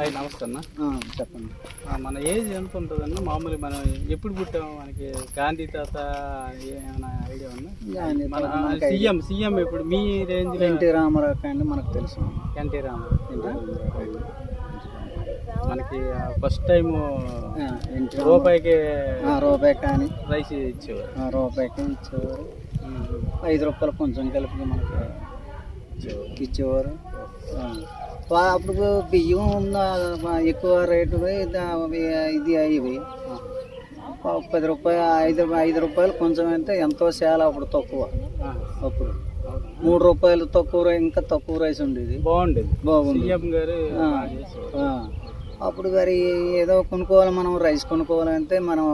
Hi నమస్తే అన్న. చెప్పండి. మన ఏజ్ ఎంత ఉంటుందన్న? మామూలు మనం ఎప్పుడు పుట్టాము మనకి గాంధీ తాత ఏమైనా ఐడియా ఉందా? మన సీఎం సీఎం ఇప్పుడు మీ రేంజ్ ఎన్టీ రామారావు అండి మనకు తెలుసు. ఎన్టీ రామారావు. మనకి ఫస్ట్ టైం. రూపాయికి రూపాయి కానీ. రైస్ ఇచ్చేవారు. రూపాయికి ఇచ్చేవారు. ఐదు రూపాయలు కొంచెం కలిపి మనకి ఇచ్చేవారు. అప్పుడు బియ్యం ఉన్న ఎక్కువ రేటు ఇది అయ్యేవి. ఒక పది రూపాయలు ఐదు ఐదు రూపాయలు కొంచెం అంటే ఎంతో చాలా అప్పుడు తక్కువ. అప్పుడు? మూడు రూపాయలు తక్కువ ఇంకా తక్కువ రైస్ ఉండేది. బాగుండేది. బాగుంది అప్పుడు మరి ఏదో కొనుక్కోవాలి మనం రైస్ కొనుక్కోవాలంటే మనం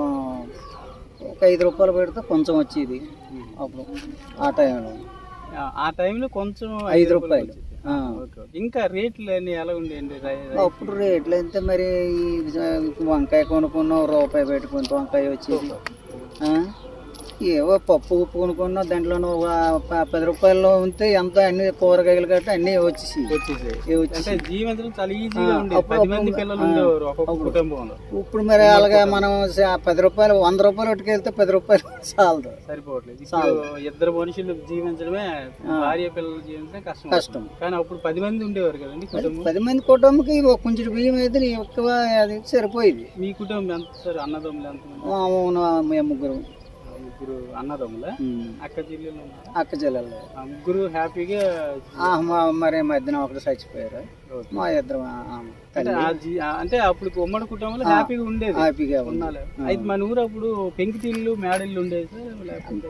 ఒక ఐదు రూపాయలు పెడితే కొంచెం వచ్చేది. అప్పుడు ఆ టైంలో. ఆ టైంలో కొంచెం ఐదు రూపాయలు. ఇంకా రేట్లు అన్ని ఎలా ఉండేయండి? అప్పుడు రేట్లు అయితే మరి? వంకాయ కొనుక్కున్నాం రూపాయి పెట్టుకుంటే వంకాయ వచ్చేది? ఏవో పప్పు ఉప్పు కొనుక్కున్నా దాంట్లోనూ ఒక ప- పది రూపాయల్లో ఉంటే ఎంత అన్ని కూరగాయలు గట్రా అన్నీ వచ్చేసి. ఇప్పుడు మరి అలాగా మనం పది రూపాయలు వంద రూపాయలు పట్టుకెళ్తే పది రూపాయలు చాలదు. సరిపోవట్లేదు. ఇద్దరు మనుషులు జీవించడమే భార్య పిల్లలు జీవించడం కష్టం. కష్టం. కానీ అప్పుడు పది మంది ఉండేవారు కదండి పది మంది కుటుంబకి కొంచెం బియ్యం అయితే ఎక్కువ అది సరిపోయేది. మీ కుటుంబం ఎంత సార్? అన్నదమ్ములు ఎంత అవును, మేము ముగ్గురు. ముగ్గురు అన్నదమ్ముల. అక్క చెల్లెలు? అక్క చెల్లెలు. ముగ్గురు హ్యాపీగా మరి మధ్యన ఒకటి చచ్చిపోయారు. మా ఇద్దరు అంటే అప్పుడు ఉమ్మడి కుటుంబంలో హ్యాపీగా ఉండేది. హ్యాపీగా ఉన్నాలే. అయితే మన ఊరు అప్పుడు పెంకిటిల్లు మేడళ్ళు ఉండేది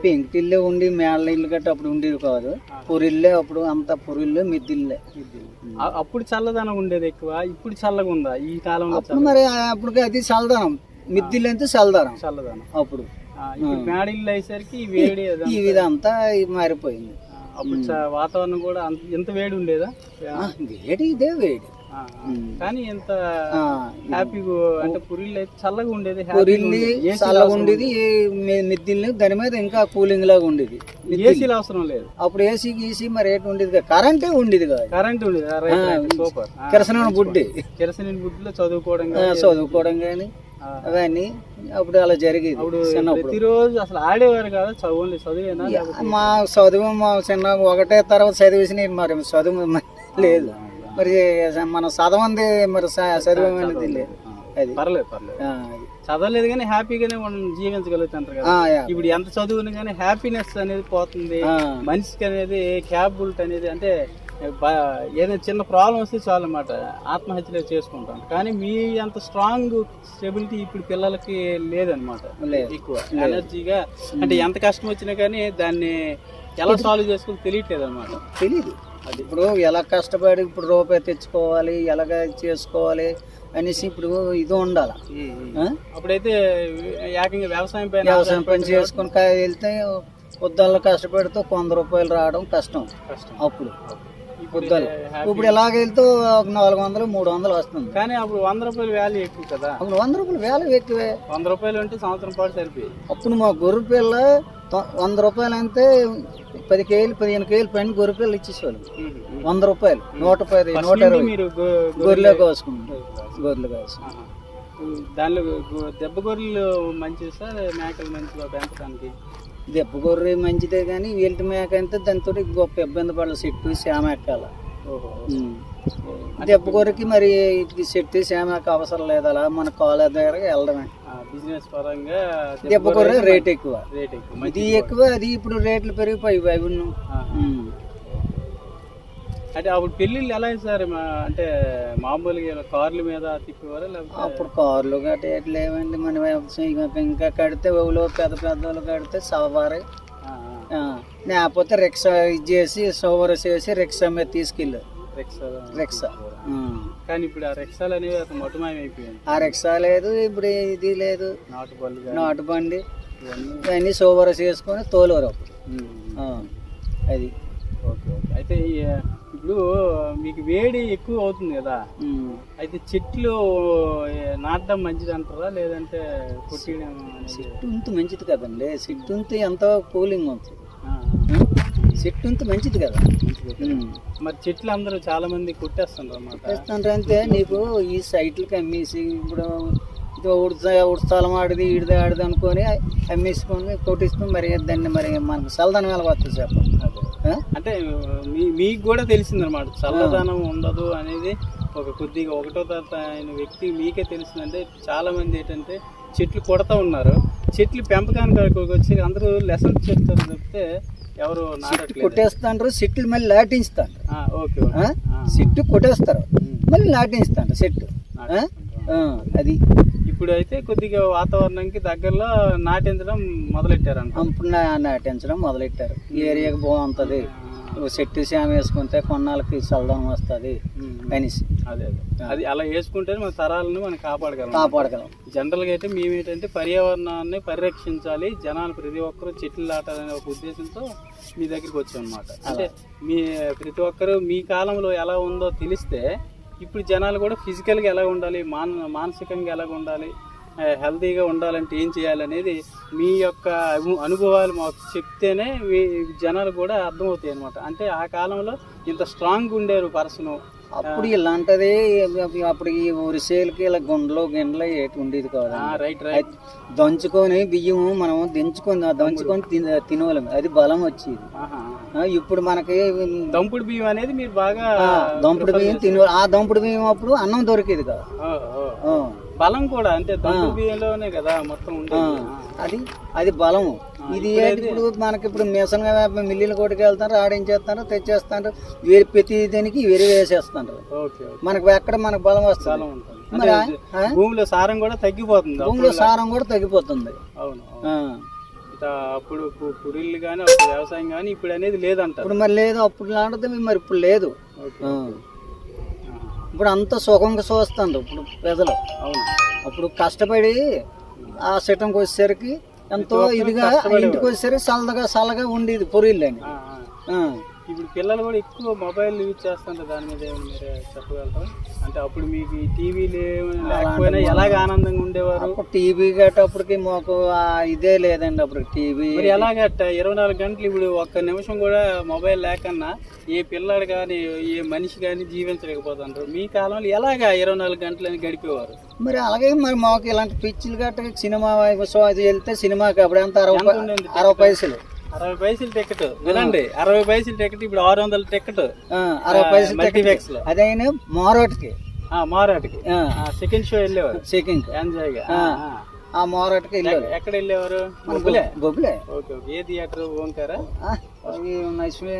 పెంకిటిల్లే ఉండి మేళ్ళ ఇల్లు గట్ట అప్పుడు ఉండేది కాదు. పొరిల్లే అప్పుడు అంత పొరిల్లే మిద్దిల్లే అప్పుడు చల్లదనం ఉండేది ఎక్కువ ఇప్పుడు చల్లగా ఉందా? ఈ కాలంలో మరి అప్పుడు అది చల్లదనం. మిద్దిల్లు అంటే చల్లదనం. చల్లదనం. అప్పుడు. మేడళ్ళు అయ్యేసరికి వేడి ఈ విధంతా మారిపోయింది. అప్పుడు వాతావరణం కూడా అంత ఎంత వేడి ఉండేదా? వేడి ఇదే వేడి. కానీ ఎంత హ్యాపీగా అంటే పురిళ్ళు అయితే చల్లగా ఉండేది. ఏసీ చల్లగా ఉండేది మిద్దిల్ని దాని మీద ఇంకా కూలింగ్ లాగా ఉండేది. ఏసీలు అవసరం లేదు. అప్పుడు ఏసీ గీసీ మరి రేటు ఉండేది కరెంటే ఉండేది కాదు. కరెంట్ ఉండేది సూపర్. ఆ, కిరసనాల బుడ్డి. కిరసనాయిల్ బుడ్డిలో చదువుకోవడం చదువుకోవడం కానీ అవన్నీ అప్పుడు అలా జరిగేది ప్రతిరోజు అసలు ఆడేవారు కదా చదువు చదివేనా లేకపోతే? మా చదువు మా చిన్న ఒకటే తర్వాత చదివేసిన మరి చదువు లేదు. మరి మన చదవంది మరి చదువు అనేది లేదు. అది. పర్లేదు పర్లేదు. చదవలేదు కానీ హ్యాపీగానే మనం కదా. యా. ఇప్పుడు ఎంత చదువుని కానీ హ్యాపీనెస్ అనేది పోతుంది. మనిషికి అనేది క్యాబుల్ట్ అనేది అంటే ఏదైనా చిన్న ప్రాబ్లం వస్తే చాలు అన్నమాట ఆత్మహత్యలు చేసుకుంటాం కానీ మీ అంత స్ట్రాంగ్ స్టెబిలిటీ ఇప్పుడు పిల్లలకి లేదనమాట లేదు. ఎక్కువ. ఎనర్జీగా అంటే ఎంత కష్టం వచ్చినా కానీ దాన్ని ఎలా సాల్వ్ చేసుకోవాలో తెలియట్లేదు అనమాట తెలీదు. అది. ఇప్పుడు ఎలా కష్టపడి ఇప్పుడు రూపాయి తెచ్చుకోవాలి ఎలాగ చేసుకోవాలి అనేసి ఇప్పుడు ఇది ఉండాలి? అప్పుడైతే ఏకంగా వ్యవసాయం పైన వ్యవసాయం పని చేసుకుని వెళ్తే పొద్దుల్లో కష్టపడితే వంద రూపాయలు రావడం కష్టం. కష్టం. అప్పుడు. ఇప్పుడు. ఇప్పుడు ఎలాగెళ్తే ఒక నాలుగు వందలు మూడు వందలు వస్తుంది. కానీ అప్పుడు వంద రూపాయలు వాల్యూ ఎక్కువ కదా. అప్పుడు వంద రూపాయలు వేల ఎక్కువే. వంద రూపాయలు అంటే సంవత్సరం పాటు సరిపోయి అప్పుడు మా గొర్రె పిల్ల వంద రూపాయలు అంటే పది కేజీలు పదిహేను కేజీలు పైన గొర్రె పిల్లలు ఇచ్చేసేవాళ్ళు. వంద రూపాయలు నూట పది నూట ఇరవై గొర్రెలే కోసుకున్నాం గొర్రెలు ఆహా. దానిలో దెబ్బ గొర్రెలు మంచిది సార్ మేకలు మంచిగా పెంచడానికి? దెబ్బ గొర్రె మంచిదే కానీ వీళ్ళ మేక అంటే దాంతో గొప్ప ఇబ్బంది పడాలి చెట్టు శామ ఎక్కాల. ఓహో. దెబ్బ గొర్రెకి మరి ఇది చెట్టు శామక అవసరం లేదు అలా మన కాలేజ్ దగ్గర వెళ్ళడమే. బిజినెస్ పరంగా దెబ్బ గొర్రె రేట్ ఎక్కువ. రేట్ ఎక్కువ. ఇది ఎక్కువ అది ఇప్పుడు రేట్లు పెరిగిపోయి అవి. అంటే అప్పుడు పెళ్ళిళ్ళు ఎలా సార్? అంటే మామూలుగా కార్ల మీద తిప్పేవారా లేకపోతే అప్పుడు కార్లు గట్ట ఎట్లా లేవండి. మన ఇంకా- కడితే ఊళ్ళో పెద్ద పెద్దోళ్ళు కడితే సవారి. లేకపోతే రిక్షా ఇది చేసి సోవర్ చేసి రిక్షా మీద తీసుకెళ్ళారు. రిక్షా. కానీ ఇప్పుడు ఆ రిక్షాలు అనేవి అసలు మొట్టమయం అయిపోయాయి ఆ రిక్షా లేదు ఇప్పుడు ఇది లేదు. నాటు కానీ నాటు బండి. ఇవన్నీ సోవర్ చేసుకొని తోలేరు అప్పుడు. అది. Okay okay. అయితే ఇప్పుడు మీకు వేడి ఎక్కువ అవుతుంది కదా. అయితే చెట్లు నాటడం మంచిది అంటారా లేదంటే కొట్టియడం అనేది? సిట్టు ఉంటే మంచిది కదండి సిట్టు ఉంటే ఎంతో కూలింగ్ ఉంటుంది. చెట్టు ఉంటే మంచిది కదా. మరి చెట్లు అందరూ చాలా మంది చేస్తుంటారు అంటే నీకు ఈ సైట్లకి అమ్మేసి ఇప్పుడు ఇది ఉడత ఉడతలం ఆడిది ఈడిది ఆడిది అనుకొని అమ్మేసుకొని కొట్టించుకొని మరి దాన్ని మరి మనకు చల్లదనం ఎలా వస్తుంది చెప్పండి? అంటే మీ మీకు కూడా తెలిసిందనమాట చల్లదనం ఉండదు అనేది ఒక కొద్దిగా ఒకటో తరగతి అయిన వ్యక్తి మీకే తెలిసిందంటే చాలా మంది ఏంటంటే చెట్లు కొడతా ఉన్నారు. చెట్లు పెంపకానికి వచ్చి అందరూ లెసన్స్ చెప్తారు చెప్తే ఎవరు నాటట్లేదు. కొట్టేస్తాండ్రు చెట్లు మళ్ళీ నాటించుతాండ్రు ఆ, ఓకే చెట్టు కొట్టేస్తారు. మళ్ళీ నాటించుతాండ్రు చెట్టు. అది. ఇప్పుడు అయితే కొద్దిగా వాతావరణానికి దగ్గరలో నాటించడం మొదలెట్టారంట అప్పుడు నా- నాటించడం మొదలెట్టారు. ఈ ఏరియాకి బాగుంటుంది. చెట్టు సేమ వేసుకుంటే కొన్నాళ్ళకి చల్లదనం వస్తుంది. అనేసి అదే అదే. అది అలా వేసుకుంటే మన తరాలను మనం కాపాడగలం. కాపాడగలం. జనరల్గా అయితే మేము ఏంటంటే పర్యావరణాన్ని పరిరక్షించాలి. జనాలు ప్రతి ఒక్కరూ చెట్లు నాటాలనే ఒక ఉద్దేశంతో మీ దగ్గరికి వచ్చాం అనమాట అంటే మీ ప్రతి ఒక్కరు మీ కాలంలో ఎలా ఉందో తెలిస్తే ఇప్పుడు జనాలు కూడా ఫిజికల్గా ఎలా ఉండాలి మాన మానసికంగా ఎలా ఉండాలి హెల్తీగా ఉండాలంటే ఏం చేయాలనేది మీ యొక్క అనుభవాలు మాకు చెప్తేనే మీ జనాలు కూడా అర్థమవుతాయి అనమాట అంటే ఆ కాలంలో ఇంత స్ట్రాంగ్ ఉండేరు పర్సను అప్పుడు ఇలాంటిది అప్పుడు ఈ ఉరిసేలకి ఇలా గుండెలు గిండలు ఏటి ఉండేది కదా. రైట్ రైట్ దంచుకొని బియ్యం మనం దించుకొని దంచుకొని తిన- తినవలం అది బలం వచ్చేది. ఇప్పుడు మనకి దంపుడు బియ్యం అనేది మీరు బాగా దంపుడు బియ్యం తిన ఆ దంపుడు బియ్యం అప్పుడు అన్నం దొరికేది కదా. బలం కూడా అంటే బియ్యంలోనే కదా మొత్తం ఉండేది. అది అది బలము. ఇది ఏంటి? ఇప్పుడు మనకి ఇప్పుడు మిషన్ మిల్లులు కొట్టుకు వెళ్తారు ఆడించేస్తారు తెచ్చేస్తారు వేరే ప్రతి దానికి వేరే వేసేస్తారు. మనకు ఎక్కడ మనకు బలం వస్తుంది? భూమిలో సారం కూడా తగ్గిపోతుంది భూమిలో సారం కూడా తగ్గిపోతుంది. అవును అప్పుడు పురిళ్ళు కానీ వ్యవసాయం కానీ ఇప్పుడు అనేది లేదంటారు. ఇప్పుడు మరి లేదు అప్పుడు లాంటిది మరి ఇప్పుడు లేదు. ఇప్పుడు అంత సుఖంగా చూస్తారు ఇప్పుడు ప్రజలు. అవును. అప్పుడు కష్టపడి ఆ సిటంకి వచ్చేసరికి ఎంతో ఇదిగా ఇంటికి వచ్చేసరికి చల్లగా చల్లగా ఉండేది పొరిల్లని. ఇప్పుడు పిల్లలు కూడా ఎక్కువ మొబైల్ యూజ్ చేస్తుంటారు దాని మీద మీరు చెప్పగలరా? అంటే అప్పుడు మీకు ఈ టీవీలు లేకపోయినా ఎలాగ ఆనందంగా ఉండేవారు? టీవీ గట్టప్పటికి మాకు ఇదే లేదండి అప్పుడు టీవీ. మరి ఎలాగట ఇరవై నాలుగు గంటలు ఇప్పుడు ఒక్క నిమిషం కూడా మొబైల్ లేకన్నా ఏ పిల్లాడు కానీ ఏ మనిషి కానీ జీవించలేకపోతుంటారు. మీ కాలంలో ఎలాగా ఇరవై నాలుగు గంటలని గడిపేవారు? మరి అలాగే మరి మాకు ఇలాంటి పిచ్చిలు గట్ట సినిమా అది వెళ్తే సినిమాకి అప్పుడు ఎంత? అరవై అరవై పైసలు. అరవై పైసలు టికెట్ వినండి అరవై పైసలు టికెట్ ఇప్పుడు ఆరు వందల టికెట్ అరవై పైసలు మల్టీప్లెక్స్లో అదైనా మోరోటికి. మారాటికి. సెకండ్ షో వెళ్ళేవారు. చెకింగ్ ఎంజాయ్గా ఆ. ఆ మోరోటికి వెళ్ళారు ఎక్కడ వెళ్ళేవారు? బొబ్బులే గొబ్బులే? Okay okay. ఏ థియేటర్ ఓంకారా? అవి నైస్వి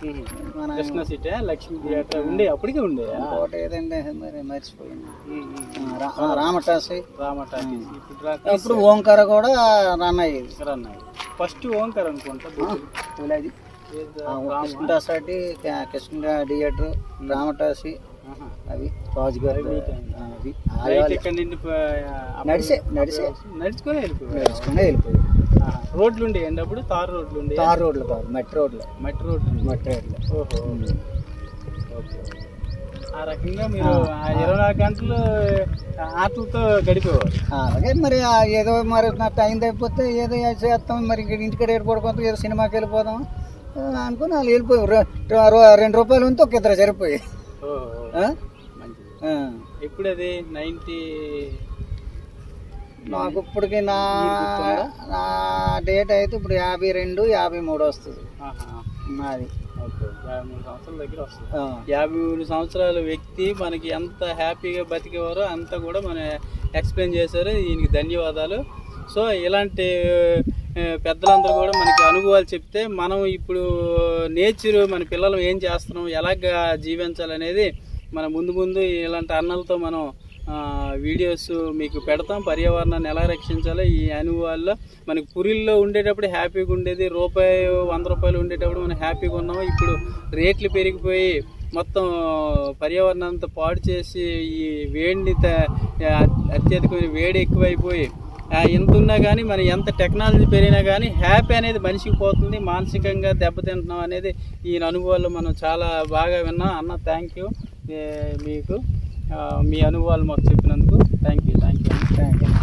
కృష్ణ స్టే లక్ష్మీ థియేటర్ ఉండే అప్పటికే ఉండే. ఇంకోటి ఏదండి మరి మర్చిపోయింది రామటాసి. రామట ఇప్పుడు ఓంకార కూడా రన్ అయ్యేది. అన్నాయి ఫస్ట్ ఓంకార్ అనుకుంటా. అది కృష్ణదాసాటి కృష్ణ థియేటర్ రామటాసి. అవి రాజుగారి అవి నడిచే నడిచే నడుచుకొని వెళ్ళిపోయారు నడుచుకునే వెళ్ళిపోయి ఆహా. రోడ్లు ఉండే అండి అప్పుడు? తారు రోడ్లు ఉండే తార్ రోడ్లు కాదు మట్టి రోడ్లు. మట్టి రోడ్లు. మట్టి రోడ్లు. ఓహో. ఓకే. ఆ రకంగా మీరు ఆ ఇరవై నాలుగు గంటలు ఆటలతో గడిపేవారు. అలాగే మరి ఏదో మరి నా టైం అయిపోతే ఏదో చేస్తాం మరి ఇంటికాడ ఏడు పడుకుంటాం ఏదో సినిమాకి వెళ్ళిపోదాం అనుకుని వాళ్ళు వెళ్ళిపోయి రెండు రూపాయలు ఉంటే ఒక ఇద్దరు సరిపోయి. ఎప్పుడు అది నైంటీ నాకు ఇప్పటికి నా నా డేట్ అయితే ఇప్పుడు యాభై రెండు యాభై మూడు వస్తుంది. నాది. ఓకే. యాభై మూడు సంవత్సరాల దగ్గర వస్తుంది. ఆ. యాభై మూడు సంవత్సరాల వ్యక్తి మనకి ఎంత హ్యాపీగా బతికేవారో అంతా కూడా మన ఎక్స్ప్లెయిన్ చేశారు. దీనికి ధన్యవాదాలు. సో ఇలాంటి పెద్దలందరూ కూడా మనకి అనుభవాలు చెప్తే మనం ఇప్పుడు నేచర్ మన పిల్లలు ఏం చేస్తున్నాం ఎలాగ జీవించాలనేది మన ముందు ముందు ఇలాంటి అన్నలతో మనం వీడియోస్ మీకు పెడతాం. పర్యావరణాన్ని ఎలా రక్షించాలో ఈ అనుభవాల్లో మనకి పురిల్లో ఉండేటప్పుడు హ్యాపీగా ఉండేది. రూపాయి వంద రూపాయలు ఉండేటప్పుడు మనం హ్యాపీగా ఉన్నాము. ఇప్పుడు రేట్లు పెరిగిపోయి మొత్తం పర్యావరణాన్ని పాడు చేసి ఈ వేడిని త- అత్యధికమైన వేడి ఎక్కువైపోయి ఎంత ఉన్నా కానీ మనం ఎంత టెక్నాలజీ పెరిగినా కానీ హ్యాపీ అనేది మనిషికి పోతుంది. మానసికంగా దెబ్బతింటున్నాం అనేది ఈ అనుభవాల్లో మనం చాలా బాగా విన్నాం. అన్న థ్యాంక్ యూ మీకు మీ అనుభవాలు మాకు చెప్పినందుకు thank you thank you thank you